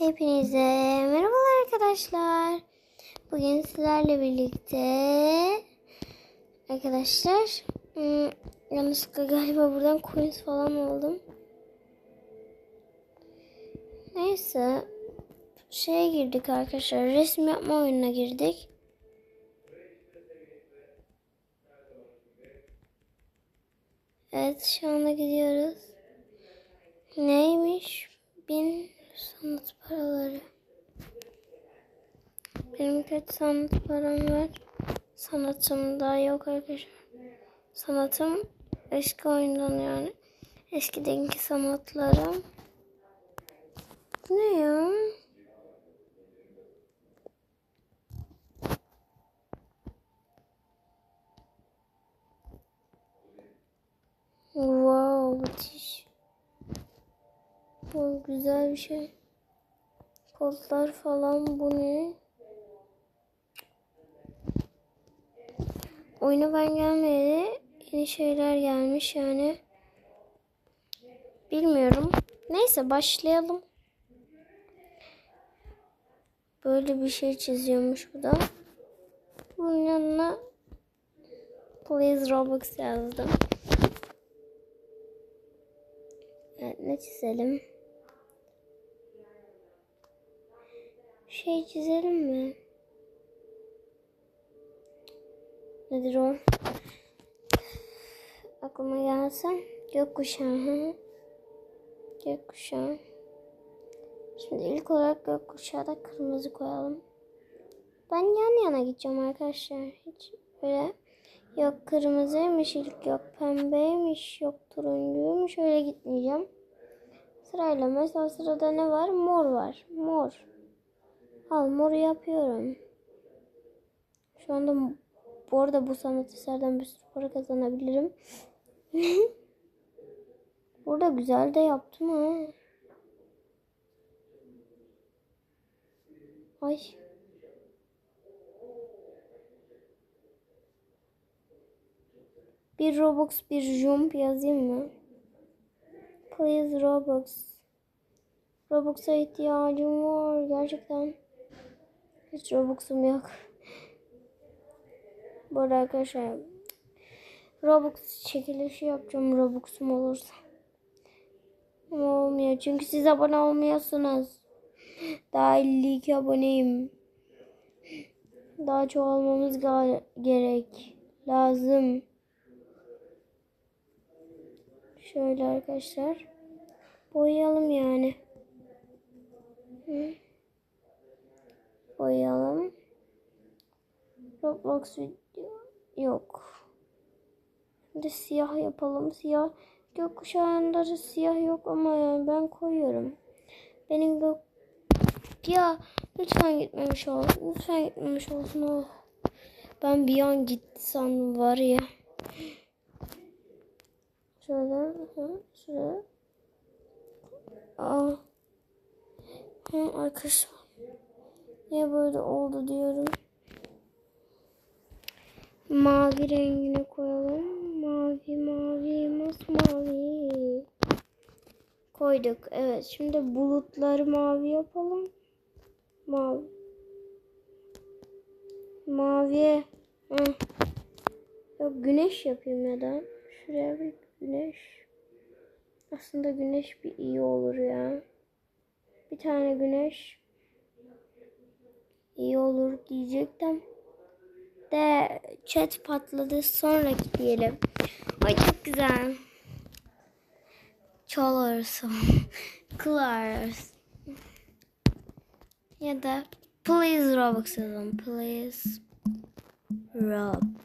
Hepinize merhabalar arkadaşlar. Bugün sizlerle birlikte arkadaşlar ım, yanlışlıkla galiba buradan coins falan aldım. Neyse şeye girdik arkadaşlar resim yapma oyununa girdik. Evet şu anda gidiyoruz. Neymiş? Bin sanat paraları. Benim kaç sanat param var? Sanatım daha yok arkadaşlar. Sanatım eski oyundan yani. Eskidenki sanatlarım. Ne ya? Wow, müthiş. Bu güzel bir şey. Kodlar falan bu ne? Oyuna ben gelmedi. Yeni şeyler gelmiş yani. Bilmiyorum. Neyse başlayalım. Böyle bir şey çiziyormuş bu da. Bunun yanına Please Robux yazdım. Evet, ne çizelim? Şey çizelim mi? Nedir o? Aklıma gelsin. Gökkuşağı. Gökkuşağı. Şimdi ilk olarak gökkuşağı da kırmızı koyalım. Ben yan yana gideceğim arkadaşlar. Hiç böyle yok kırmızıymış ilk yok pembeymiş yok turuncuymuş öyle gitmeyeceğim. Sırayla mesela sırada ne var? Mor var. Mor. Al moru yapıyorum. Şu anda bu arada bu sanat eserden bir sürü para kazanabilirim. Burada güzel de yaptım ha. Ay. Bir Robux bir jump yazayım mı? Please Robux. Robux'a ihtiyacım var gerçekten. Hiç Robux'um yok. Bu arkadaşlar Robux çekilişi yapacağım Robux'um olursa. Ama olmuyor çünkü siz abone olmuyorsunuz. Daha 52 aboneyim. Daha çoğalmamız gerek. Lazım. Şöyle arkadaşlar. Boyayalım yani. Hı. Boyayalım. Roblox video yok. Şimdi siyah yapalım. Siyah gökkuşağında da siyah yok ama yani ben koyuyorum. Benim gök ya lütfen gitmemiş ol. Lütfen gitmemiş olsun. Oh. Ben bir an sandım var ya. Şöyle, şöyle. Aa. Hı, arkadaşlar. Niye böyle oldu diyorum. Mavi rengini koyalım. Mavi, mavi, masmavi. Koyduk. Evet. Şimdi bulutları mavi yapalım. Mavi. Mavi. Hı. Yok güneş yapayım ya da. Şuraya bir güneş. Aslında güneş bir iyi olur ya. Bir tane güneş iyi olur diyecektim. De chat patladı sonraki diyelim. Ay çok güzel. Çalırsın. Kılarsın. Ya da please Robux yazalım. Please Robux.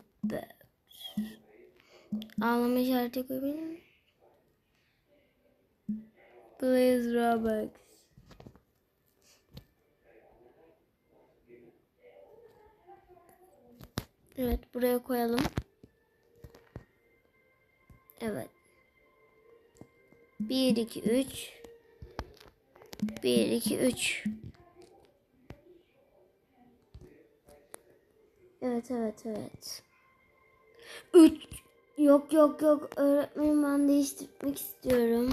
Ağlama işareti koyabilir miyim? Please Robux. Evet buraya koyalım. Evet. 1 2 3 1 2 3 Evet evet evet. 3 Yok yok yok öğretmenim ben değiştirmek istiyorum.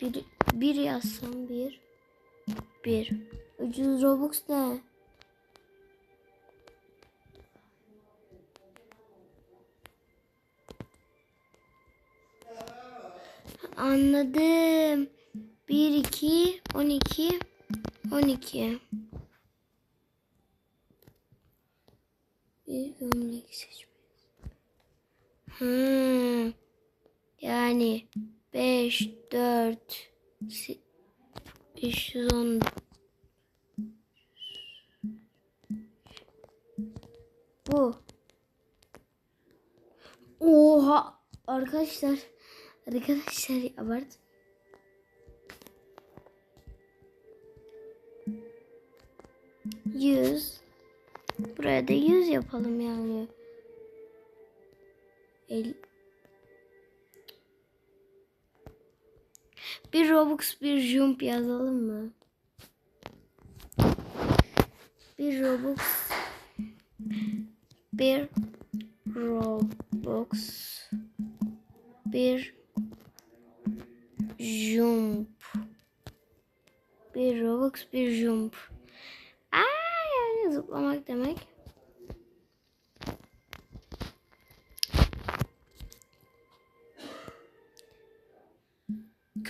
Bir, bir yazsam bir. Bir. 300 Robux ne? Anladım. 1, 2, 12, 12. Bir gömlek seçmeliyiz. Hmm. Yani 5, 4, 510 Bu. Oha arkadaşlar. Arkadaşlar abart. Yüz. Buraya da yüz yapalım yani. El. Bir Robux bir jump yazalım mı? Bir Robux bir Robux bir jump bir Robux bir jump Aa, yani zıplamak demek.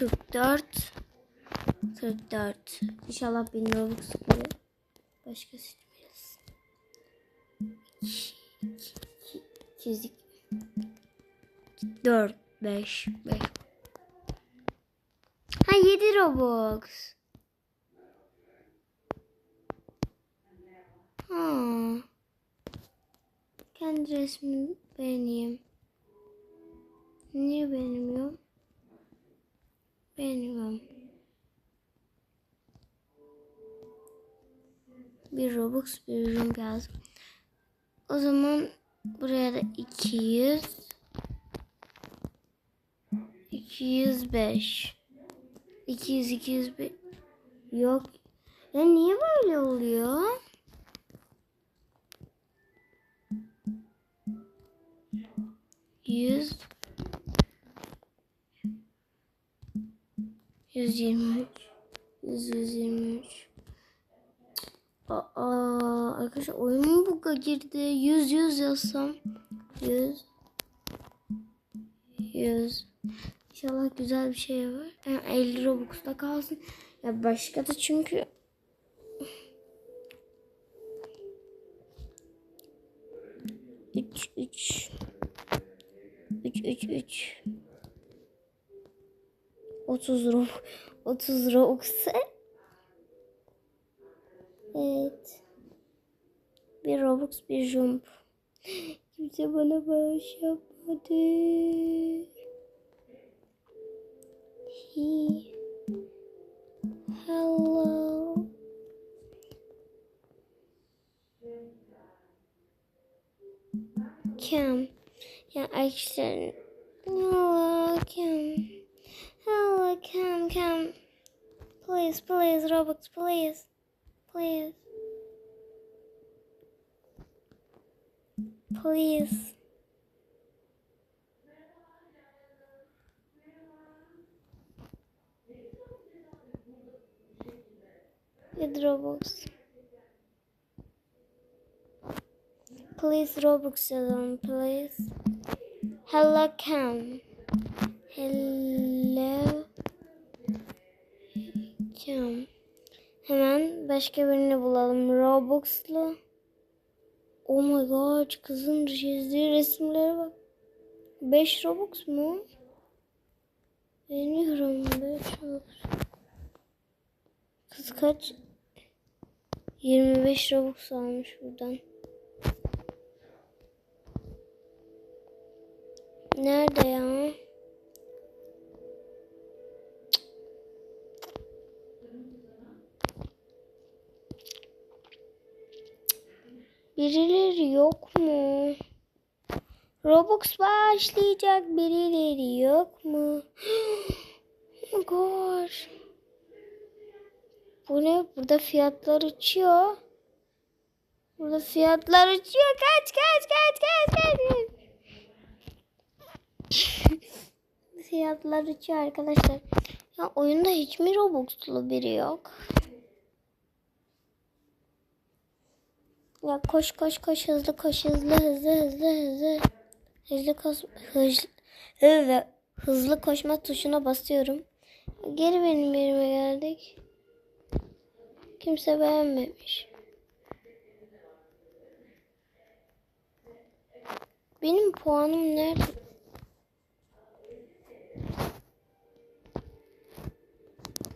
Kırk dört. Kırk dört. İnşallah bin Robux gibi başka seçmeyiz. İki, iki, iki, çizik. Dört, beş, beş. Ha yedi Robux. Ha. Kendi resmimi beğeneyim. Niye beğenmiyorum? Beğeniyorum. Bir Robux bir ürün lazım. O zaman buraya da 200 205 200 205 Yok. Ya niye böyle oluyor? Yüz Yüz yirmi üç Yüz yüz yirmi üç Aa, arkadaşlar oyun mu buga girdi? Yüz yüz yazsam Yüz Yüz İnşallah güzel bir şey var. Yani 50 Robux'ta kalsın. Ya başka da çünkü Üç, üç. Üç, üç, üç. Otuz Robux. Otuz Robux. Evet. Bir Robux, bir Jump. Kimse bana bağış yapmadı. He. Hello. Kim? Ya arkadaşlar. Robux please. Please. Please. Robux. Please Robux yazalım please. Hello Cam. Hello Cam. Hemen başka birini bulalım. Robux'lu. Oh my god kızın çizdiği resimlere bak. 5 Robux mu? Beğeniyorum 5 Robux. Kız kaç? 25 Robux almış buradan. Nerede ya? Birileri yok mu? Robux başlayacak birileri yok mu? oh gosh. Bu ne? Burada fiyatlar uçuyor. Burada fiyatlar uçuyor. Kaç kaç kaç kaç kaç. fiyatlar uçuyor arkadaşlar. Ya oyunda hiç mi Robux'lu biri yok? Ya koş koş koş hızlı koş hızlı hızlı hızlı hızlı. Hızlı koş hızlı ve hızlı koşma tuşuna basıyorum. Geri benim yerime geldik. Kimse beğenmemiş. Benim puanım nerede?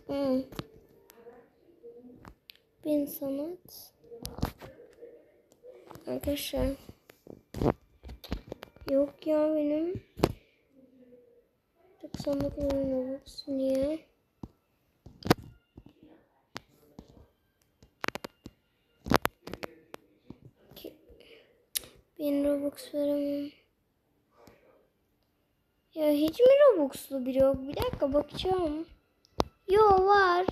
Hmm. Bin sanat. Arkadaşlar. Yok ya benim. 99 Robux. Niye? Bin Robux veremem. Ya hiç mi Robux'lu biri yok? Bir dakika bakacağım. Yo var.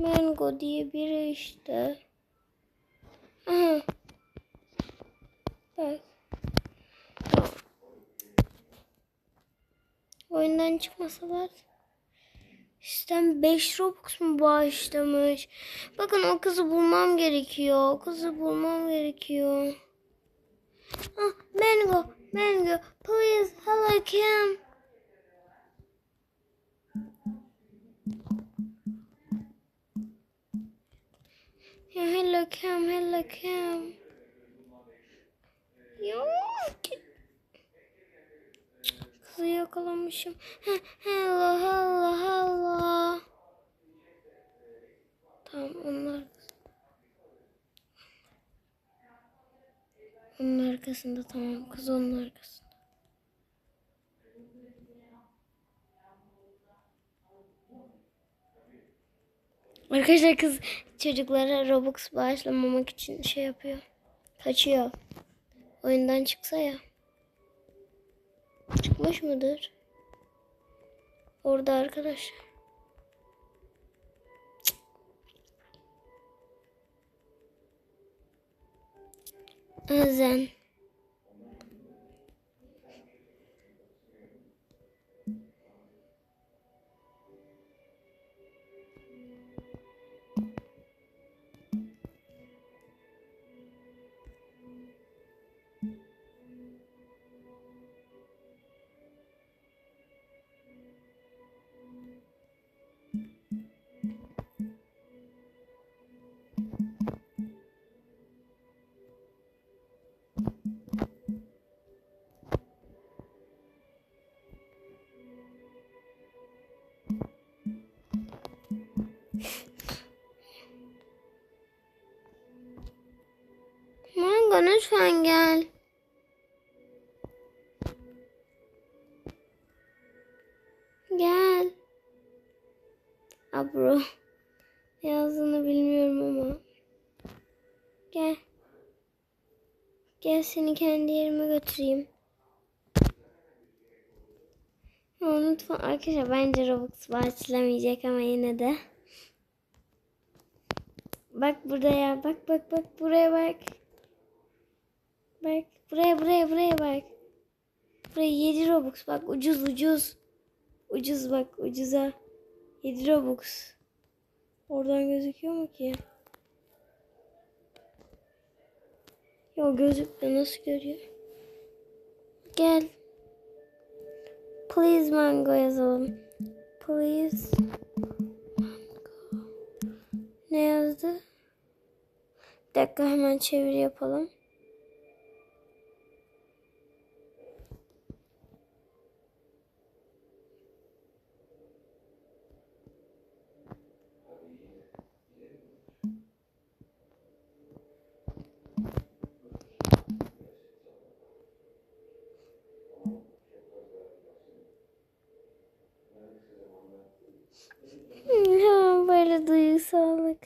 Mango diye biri işte. Bak. Oyundan çıkmasalar. Sistem 5 Robux mu bağışlamış? Bakın o kızı bulmam gerekiyor. O kızı bulmam gerekiyor. Ah, Mango, Mango, please, Kim, hello Kim. Ya kızı yakalamışım. Hello, hello, hello. Tamam onlar Onun arkasında tamam kız onun arkasında. Arkadaşlar kız çocuklara Robux bağışlamamak için şey yapıyor. Kaçıyor. Oyundan çıksa ya. Çıkmış mıdır? Orada arkadaşlar. Özen. Lütfen gel. Gel. Abro. Ne yazdığını bilmiyorum ama. Gel. Gel seni kendi yerime götüreyim. Lütfen arkadaşlar bence Robux bağışlamayacak ama yine de. Bak buraya bak bak bak buraya bak. Bak buraya buraya buraya bak. Buraya 7 Robux bak ucuz ucuz. Ucuz bak ucuza. 7 Robux. Oradan gözüküyor mu ki? Yok gözükmüyor nasıl görüyor? Gel. Please mango yazalım. Please mango. Ne yazdı? Bir dakika hemen çeviri yapalım. Ha, böyle duygusallık.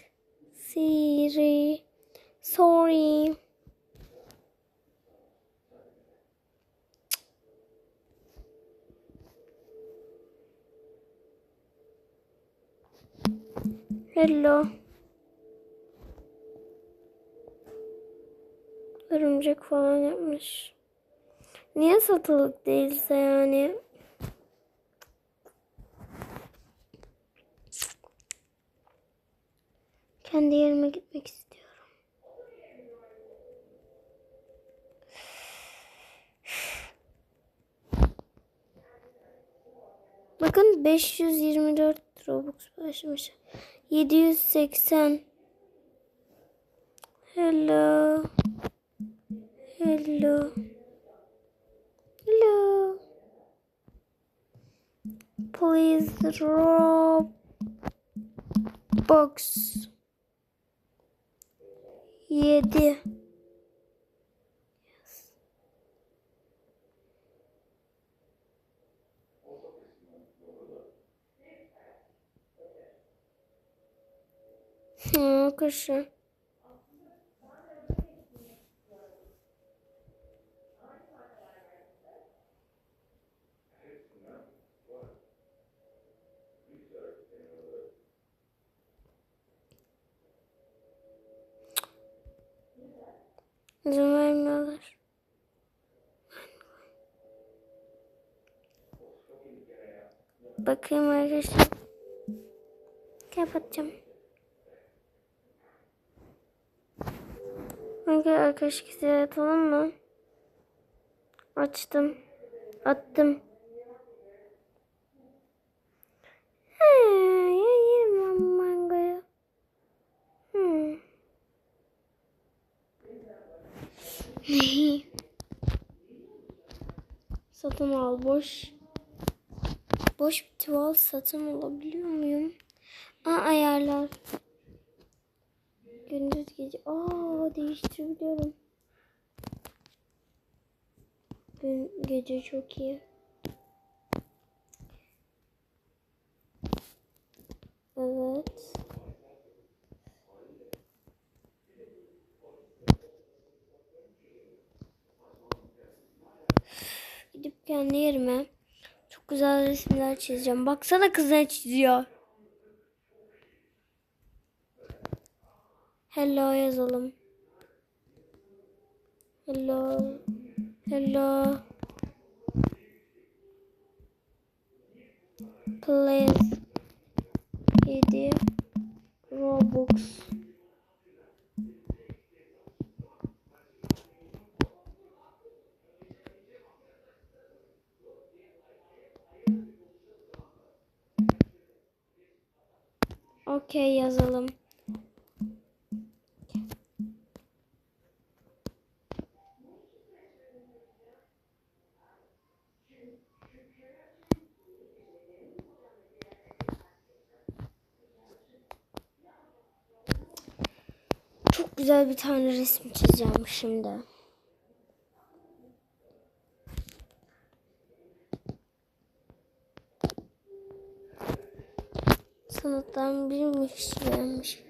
Siri. Sorry. Hello. Örümcek falan yapmış. Niye satılık değilse yani? Kendi yerime gitmek istiyorum. Bakın 524 Robux başlamış. 780 Hello. Hello. Hello. Please drop Yedi. Hı, kuşu. İzin vermiyorlar. Bakayım arkadaşlar. Kapatacağım. Hangi arkadaş kişiye atalım mı? Açtım. Attım. He, ya yerim ben mangoyu. Hmm. satın al boş. Boş bir tuval satın alabiliyor muyum? Aa ayarlar. Gündüz gece. Aa değiştirebiliyorum. Gün gece çok iyi. Evet. Gidip kendi yerime çok güzel resimler çizeceğim. Baksana kız ne çiziyor. Hello yazalım. Hello. Hello. Please. 7 Robux. Okey yazalım. Çok güzel bir tane resim çizeceğim şimdi. Sanattan birmiş beğenmiş.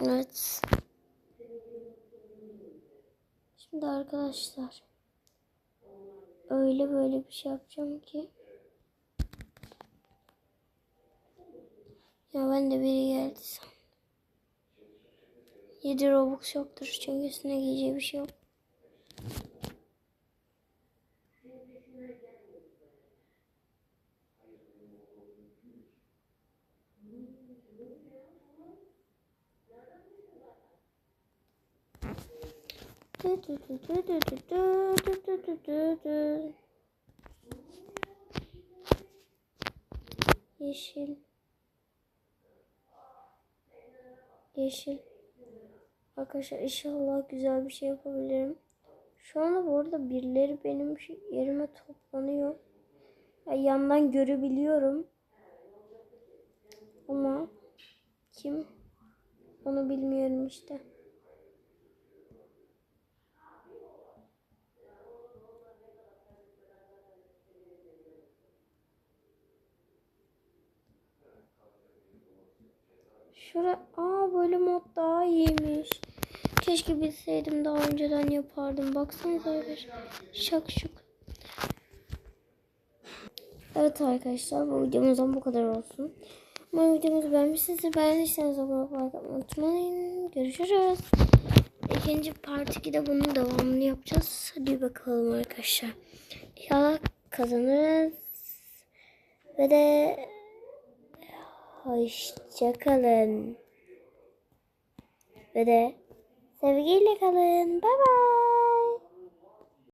Evet. Şimdi arkadaşlar öyle böyle bir şey yapacağım ki ya ben de biri geldi sandım. 7 Robux yoktur çünkü üstüne giyeceği bir şey yok. Yeşil. Yeşil. Arkadaşlar inşallah güzel bir şey yapabilirim. Şu anda bu arada birileri benim yerime toplanıyor. Ya yandan görebiliyorum. Ama kim? Onu bilmiyorum işte. Şura, aa böyle mod daha iyiymiş. Keşke bilseydim daha önceden yapardım. Baksanıza arkadaşlar. Şak şuk. Evet arkadaşlar bu videomuzdan bu kadar olsun. Umarım videomuzu beğenmişsinizdir. Beğendiyseniz abone olmayı unutmayın. Görüşürüz. ikinci part 2'de bunun devamını yapacağız. Hadi bakalım arkadaşlar. İnşallah kazanırız. Ve de hoşçakalın. Ve de sevgiyle kalın. Bye bye.